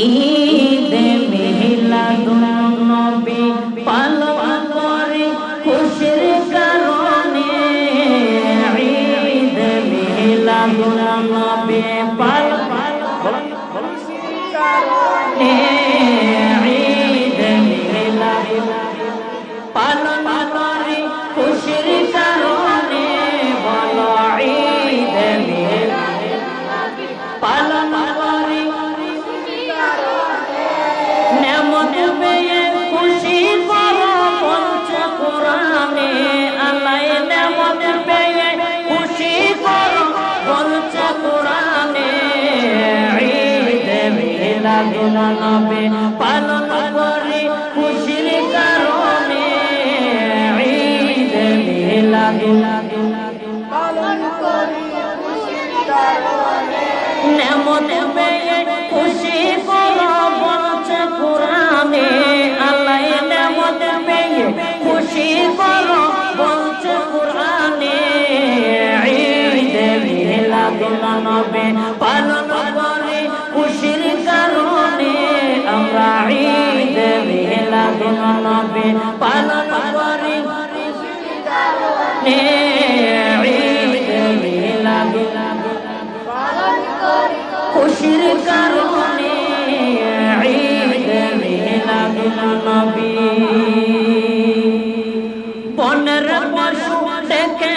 ঈদ মিলাদুন নবী পালন করে খুশির কারণে ঈদ মিলাদুন নবী পালন মিলাদুন নবী পালন করি খুশির কারণে। ঈদ মিলাদুন পালন করি খুশির কারণে। নেমত পেয়ে খুশি করো বলছে কোরআনে। আল্লাহ নেমত পেয়ে খুশি করো বলছে কোরআনে। ঈদ মিলাদুন নবী পালন নবী পালন করি। খুশির কারণে ঈদ মিলাদুন নবী বনের পশু দেখে